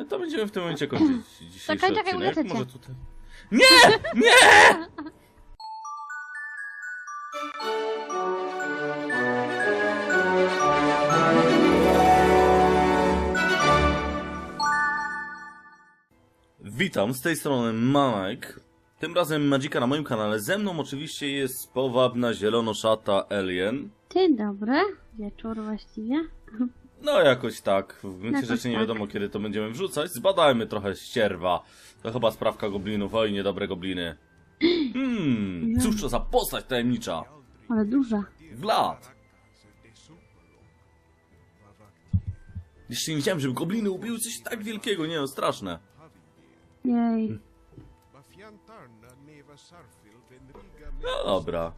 E, To będziemy w tym momencie kończyć dzisiejszy Czekaj, czekaj, odcinek. ulecę cię. Może tutaj... Nie! Nie! Witam, z tej strony Manek. Tym razem Magika na moim kanale. Ze mną oczywiście jest powabna zielonoszata Alien. Dzień dobry, wieczór właściwie. No jakoś tak. W gruncie Jakoś rzeczy nie tak. wiadomo kiedy to będziemy wrzucać. Zbadajmy trochę ścierwa. To chyba sprawka goblinów. Oj, niedobre gobliny. Hmm, cóż to za postać tajemnicza. Ale duża. Vlad. Jeszcze nie widziałem, żeby gobliny ubiły coś tak wielkiego. Nie no, straszne. Jej. No dobra.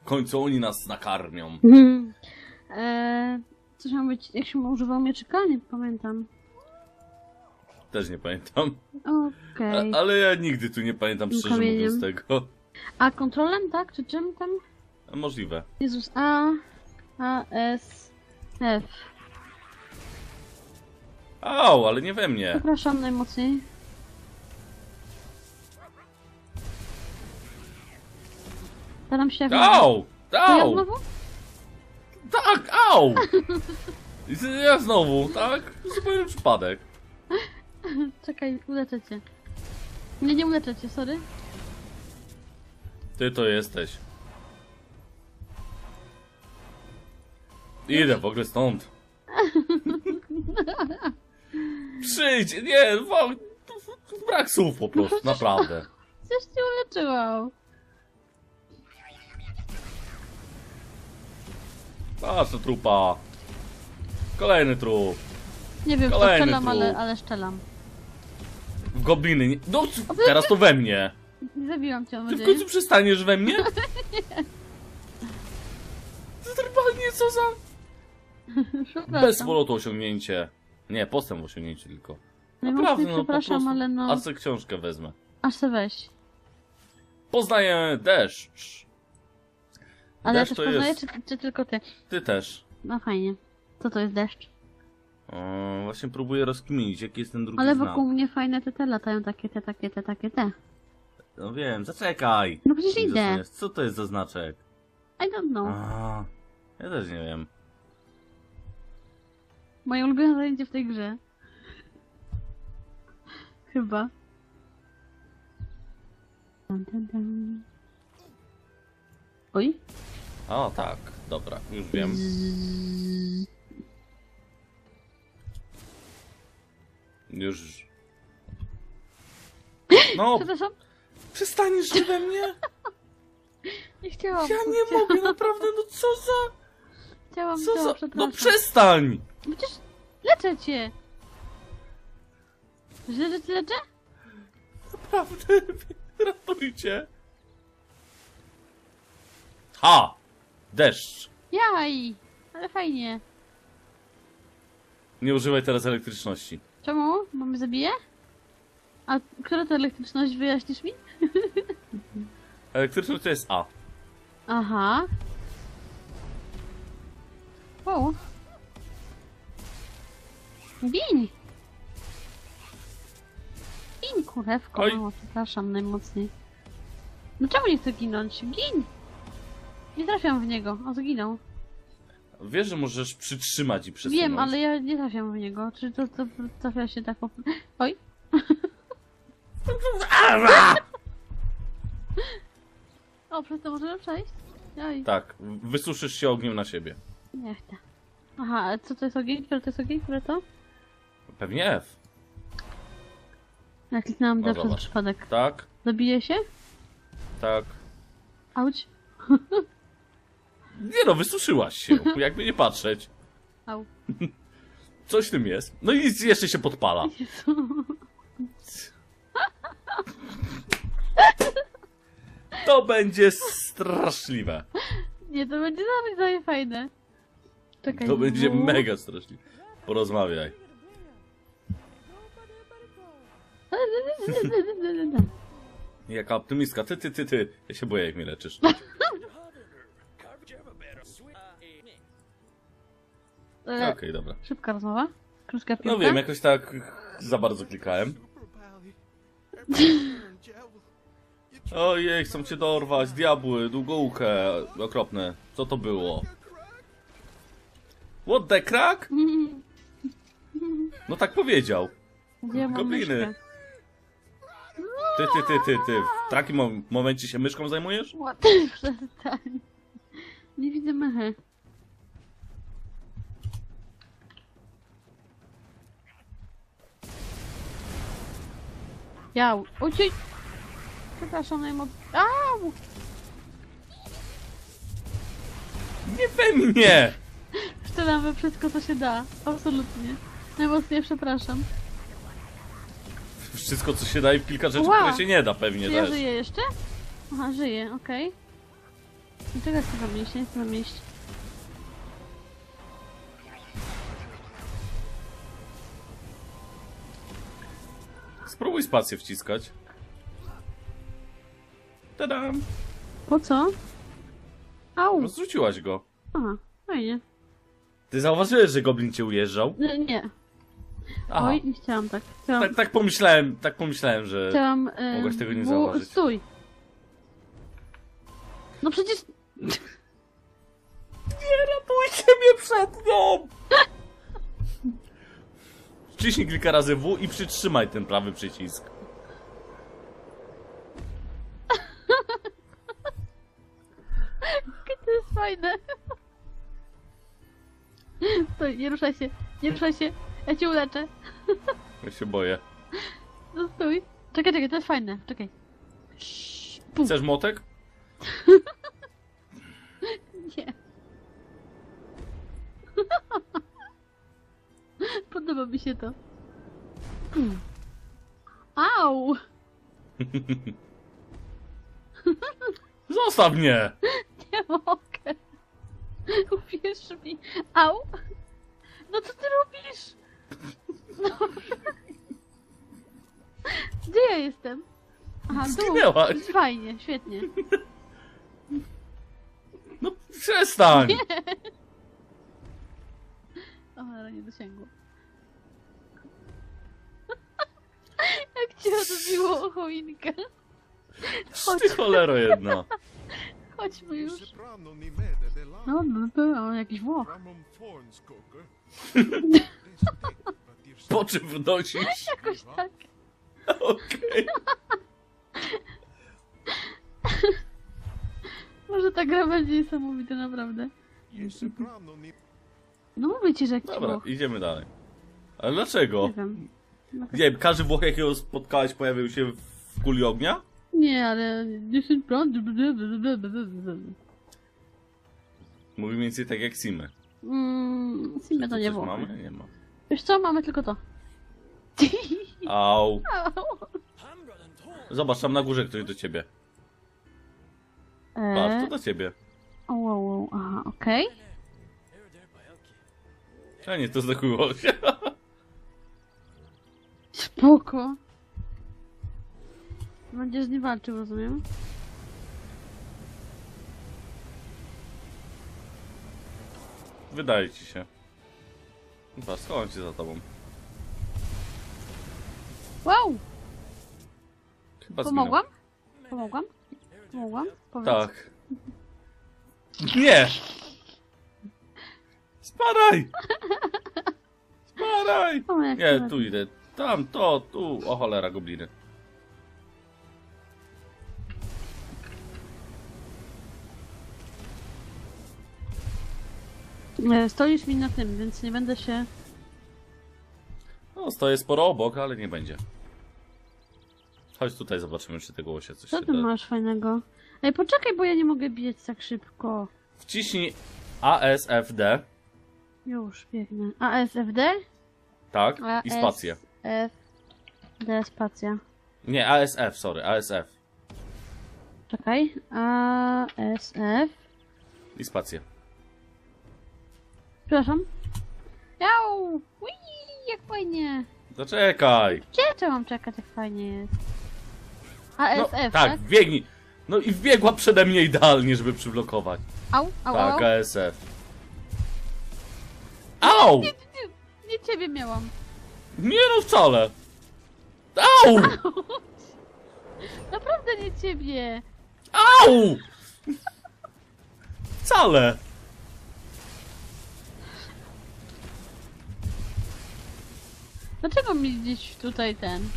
W końcu oni nas nakarmią. eee, coś ma być, jak się używał mieczyka? Nie pamiętam. Też nie pamiętam. Okej. A, ale ja nigdy tu nie pamiętam, szczerze Kamieniem. mówiąc tego. A kontrolem, tak? Czy czym tam? Możliwe. Jezus, A, A, S, F. Au, ale nie we mnie. Przepraszam najmocniej. Staram się jak Au! To ja Au! znowu? Tak, au! Ja znowu, tak? Zupełny przypadek. Czekaj, uleczę cię. Nie, nie uleczę cię, sorry. Ty to jesteś. Idę w ogóle stąd. Przyjdź, nie, brak słów po prostu, naprawdę. Coś cię uleczyłam. Patrz to trupa. Kolejny trup. Nie wiem, co Kolejny szczelam, ale, trup. ale szczelam. W gobliny. Nie... No, c- teraz to we mnie. Nie zabiłam cię, mam Ty w nadzieję. końcu przestaniesz we mnie? To normalnie co za... Przepraszam. Bez polotu osiągnięcie. Nie, postęp w osiągnięciu tylko. Najmocniej Naprawdę, no po przepraszam, prostu. ale no... A co książkę wezmę. Aż se weź. Poznaję deszcz. Ale ja deszcz też to poznaję, jest... czy, czy tylko ty? Ty też. No fajnie. Co to jest deszcz? O, właśnie próbuję rozkminić, jaki jest ten drugi Ale znak. wokół mnie fajne te te latają, takie te, takie te, takie te. No wiem, zaczekaj. No przecież Nie idę. zasuniesz. Co to jest za znaczek? I don't know. A, ja też nie wiem. Moje ulubione zajęcie w tej grze. Chyba. Dun, dun, dun. Oj. O, tak, dobra, już wiem. Już... No, Przepraszam, przestaniesz ty we mnie? nie chciałam. Ja nie mogę, naprawdę, no co za... Chciałam, Co za... No przestań! Przecież leczę cię. Źle, że leczę? Naprawdę, ratujcie. Ha! Deszcz. Jaj! Ale fajnie. Nie używaj teraz elektryczności. Czemu? Bo mnie zabije? A która to elektryczność wyjaśnisz mi? Elektryczność to jest A. Aha. O. Gin! Gin, kurewko. Oj. O, przepraszam najmocniej. No czemu nie chce ginąć? Gin! Nie trafiam w niego. O, zginął. Wiesz, że możesz przytrzymać i przesunąć. Wiem, ale ja nie trafiam w niego. Czy to, to trafia się tak po... Oj. O, przez to możemy przejść? Oj. Tak, wysuszysz się ogniem na siebie. Nie chcę. Aha, a co to jest ogień? Które to jest ogień? Które to? Pewnie F. Ja kliknęłam O, D przez zobacz. przypadek. Tak, Zabije się? tak. Auć. Nie no, wysuszyłaś się, jakby nie patrzeć. Au. Coś w tym jest. No i jeszcze się podpala. To będzie straszliwe. Nie, to będzie nawet sobie fajne. Czekaj. To będzie W. mega straszliwe. Porozmawiaj. Jaka optymistka. Ty, ty, ty, ty. Ja się boję, jak mnie leczysz. E, Okej, dobra. Szybka rozmowa. Krótka piłka? No wiem, jakoś tak za bardzo klikałem. Ojej, chcą cię dorwać, diabły, długoukę, okropne. Co to było? What the crack? No tak powiedział. Gdzie Gobliny. Ty, ty, ty, ty, ty. W takim mom- momencie się myszką zajmujesz? What? Przestań. Nie widzę mychy. Jał. Ojciec! Przepraszam najmoc... Au! Nie we mnie! Strzelam we wszystko, co się da. Absolutnie. Najmocniej przepraszam. Wszystko, co się da i kilka rzeczy, Ła. które się nie da pewnie Czy ja też. żyję jeszcze? Aha, żyję, okej. Dlaczego chcę tam iść? Nie chcę tam Spróbuj spację wciskać. Tadam! Po co? Au! No zrzuciłaś go. Aha, fajnie. Ty zauważyłeś, że goblin cię ujeżdżał? Nie, nie. Aha. Oj, nie chciałam tak. Chciałam, Tak, tak pomyślałem, tak pomyślałem, że... chciałam... E, Mogłaś tego nie bu- zauważyć. Stój! No przecież... Nie ratujcie mnie przed nią! Wciśnij kilka razy W i przytrzymaj ten prawy przycisk. Jakie to jest fajne. Stój, nie ruszaj się, nie ruszaj się. Ja cię uleczę. Ja się boję. No stój. Czekaj, czekaj, to jest fajne. Czekaj. Pum. Chcesz motek? Podoba mi się to. Pum. Au! Zostaw mnie! Nie mogę. Uwierz mi. Au! No co ty robisz? No. Gdzie ja jestem? Aha, tu. Zginęłaś. Fajnie, świetnie. No przestań! O, ale nie dosięgło. Cię odbiło o choinkę. Ty cholero jedna. Chodźmy już. No, no, no, o, jakiś Włoch. Po czym wnosisz? Jakoś tak. Okej. Może ta gra będzie niesamowita, naprawdę. No mówię ci, że jakiś Dobra, Włoch. idziemy dalej. Ale dlaczego? Nie wiem. Nie, każdy Włoch, jakiego spotkałeś, pojawił się w kuli ognia? Nie, ale 10 prąd. Mówi mniej więcej tak jak Simy. Mmm, Simia to nie Włochy. mamy? Nie ma. Wiesz co, mamy tylko to. Au. Zobacz, tam na górze ktoś do ciebie. Patrz, Eee, to do ciebie. o, wow, wow, aha, okej. A nie, to zdechło się. Spoko. Będziesz nie walczył, rozumiem? Wydaje ci się. Chyba schowam się za tobą. Wow! Chyba Pomogłam? Pomogłam? Pomogłam? Powiedz. Tak. Nie! Spadaj! Spadaj! O, jak Nie, to tu idę. Tam, to, tu. O cholera, gobliny. E, Stoisz mi na tym, więc nie będę się... No, stoję sporo obok, ale nie będzie. Chodź tutaj, zobaczymy, czy tego łosia coś Co ty da. masz fajnego? Ej, poczekaj, bo ja nie mogę biec tak szybko. Wciśnij ASFD, Już, biegnę. ASFD? tak, i spację. ASFD, spacja. Nie, ASF, sorry, ASF Czekaj. ASF. i spację. Przepraszam. Jau! Ui, jak fajnie. Zaczekaj! Gdzie trzeba mam czekać, jak fajnie jest? No, ASF, tak, tak? biegnij! No i wbiegła przede mnie idealnie, żeby przyblokować. Au, au, Tak, au. ASF. Au! Nie, nie, nie, ciebie miałam. Nie no wcale. Au! Naprawdę nie ciebie. Au! Wcale. Dlaczego mi gdzieś tutaj ten...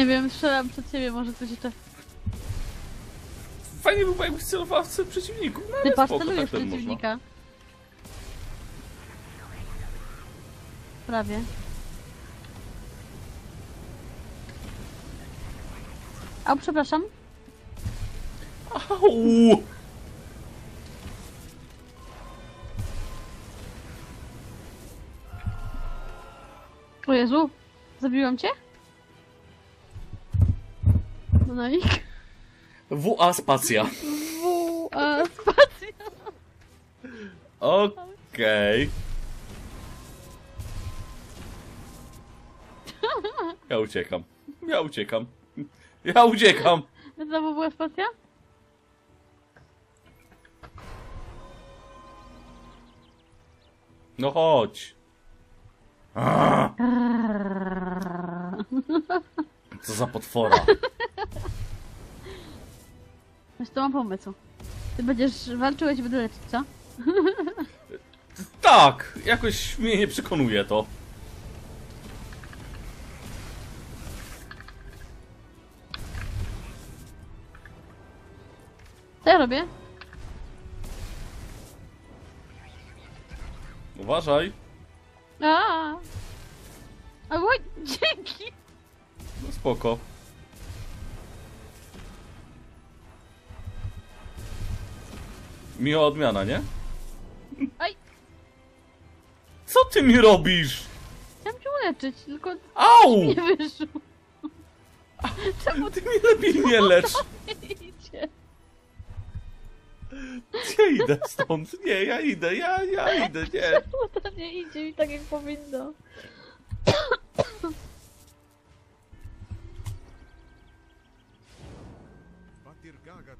Nie wiem, strzelam przed siebie, może coś jeszcze... Fajnie by było jakbyś celowała w przeciwników. No, Ty ale spoko, pastelujesz tak też można. przeciwnika. Prawie. A, przepraszam. Au! O Jezu, zabiłam cię? I... WA spacja. W, a, spacja. Okej. Ja uciekam. Ja uciekam. Ja uciekam. Znowu była spacja? No chodź. Co za potwora. Wiesz, to mam pomysł. Ty będziesz walczył, ja cię będę leczyć, co? Tak, jakoś mnie nie przekonuje to. Co ja robię? Uważaj. A. Oj, dzięki! No spoko. Miła odmiana, nie? Aj, Co ty mi robisz? chciałam cię uleczyć, tylko Au! nie wyszło. Czemu Ty mi lepiej nie lecz. nie idzie? Ja idę stąd. Nie, ja idę, ja, ja idę, nie. Czemu to nie idzie mi tak jak powinno?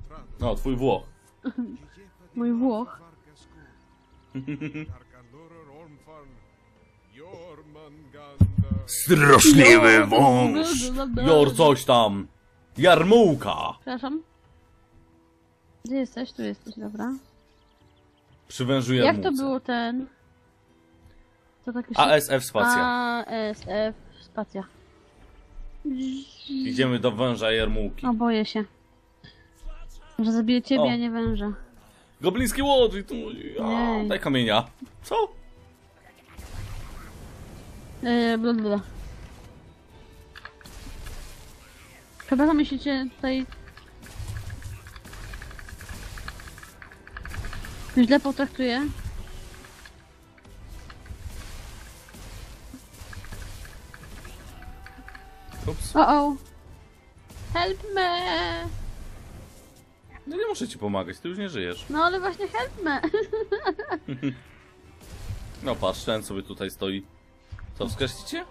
Trano. No, twój Włoch. Mój Włoch. Straszliwy wąż. Jor coś tam. Jarmułka. Przepraszam. Gdzie jesteś? Tu jesteś, dobra. Przywężuje Jak to było ten... Co takie ASF spacja. ASF spacja. Idziemy do węża Jarmułki. O, boję się. Że zabiję ciebie, O. a nie węża. Gobliński łódź. i tu- a. Daj kamienia. Co? Eee, bla, bla. Przepraszam, jeśli cię tutaj... Źle potraktuję. Ups. O, o. Help me! No nie muszę ci pomagać, ty już nie żyjesz. No ale właśnie help me! No patrz, ten sobie tutaj stoi. Co, wskreślicie?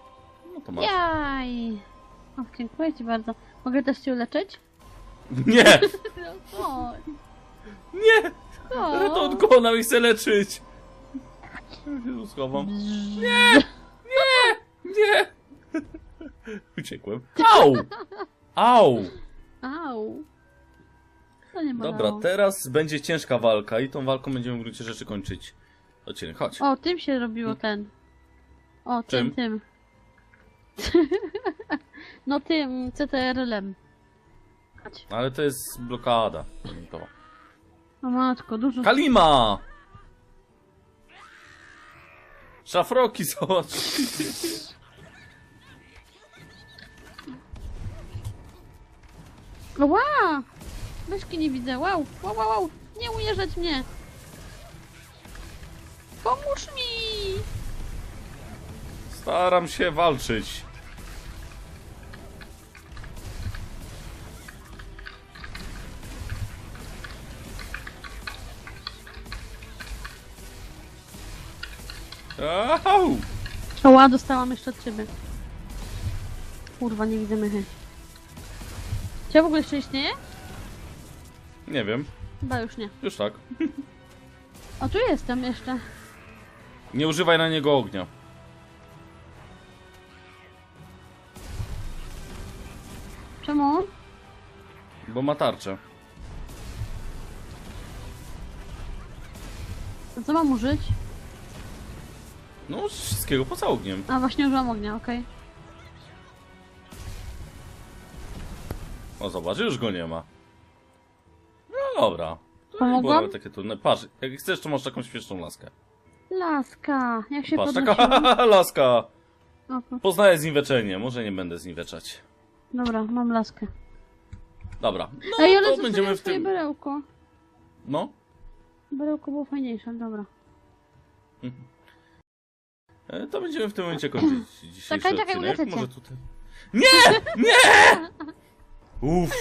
No to masz. Jaj! O, dziękuję ci bardzo. Mogę też cię uleczyć? Nie! No chodź, Nie! chodź. Ratunku, ona mi chce leczyć! Ja się tu schowam. Nie! Nie! Nie! Uciekłem. Au! Au! Au! To nie bolało. Dobra, teraz będzie ciężka walka i tą walką będziemy w gruncie rzeczy kończyć odcinek. Chodź. O, tym się robiło ten. O, tym, Czym? tym. no tym, CTRL-em. Chodź. Ale to jest blokada. To. O matko, dużo... Kalima! Szafroki, zobacz. Ła! Myszki nie widzę, wow, wow, wow, wow. Nie ujeżdżać mnie! Pomóż mi! Staram się walczyć. Au! Ła, dostałam jeszcze od ciebie. Kurwa, nie widzę mychy. Czy ja w ogóle jeszcze istnieje? Nie wiem. Chyba już nie. Już tak. O, tu jestem jeszcze. Nie używaj na niego ognia. Czemu? Bo ma tarczę. A co mam użyć? No, z wszystkiego poza ogniem. A, właśnie użyłam ognia, okej. O, zobacz, już go nie ma. Dobra. To nie Pomogłam? było takie trudne. Patrz, jak chcesz, to masz taką śmieszną laskę. Laska, jak się Patrz, podnosiło? taka laska. O, po- Poznaję zniweczenie, może nie będę zniweczać. Dobra, mam laskę. Dobra, no Ej, ale to będziemy w tym... berełko? No, Berełko było fajniejsze, dobra. e, to będziemy w tym momencie kończyć dzisiejszy Czekaj, czekaj, odcinek. ulecę cię. Może tutaj... Nie! Nie! Uff.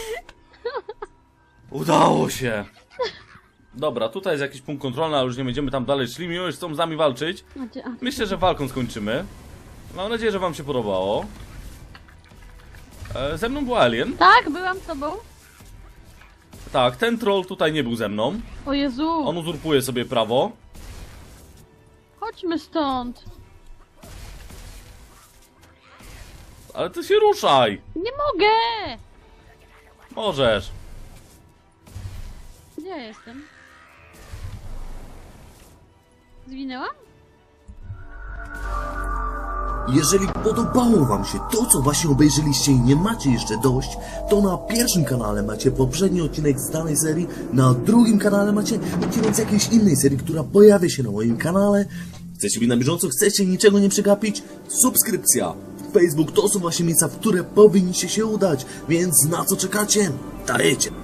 Udało się. Dobra, tutaj jest jakiś punkt kontrolny, ale już nie będziemy tam dalej szli. Mimo, że chcą z nami walczyć. Myślę, że walką skończymy. Mam nadzieję, że wam się podobało. E, ze mną był Alien. Tak, byłam z tobą. Tak, ten troll tutaj nie był ze mną. O Jezu, On uzurpuje sobie prawo. chodźmy stąd. Ale ty się ruszaj! Nie mogę! Możesz. Gdzie ja jestem? Zwinęłam? Jeżeli podobało Wam się to, co właśnie obejrzeliście i nie macie jeszcze dość, to na pierwszym kanale macie poprzedni odcinek z danej serii, na drugim kanale macie odcinek z jakiejś innej serii, która pojawia się na moim kanale. Chcecie być na bieżąco, chcecie niczego nie przegapić? Subskrypcja! Facebook to są właśnie miejsca, w które powinniście się udać, więc na co czekacie? Dajecie!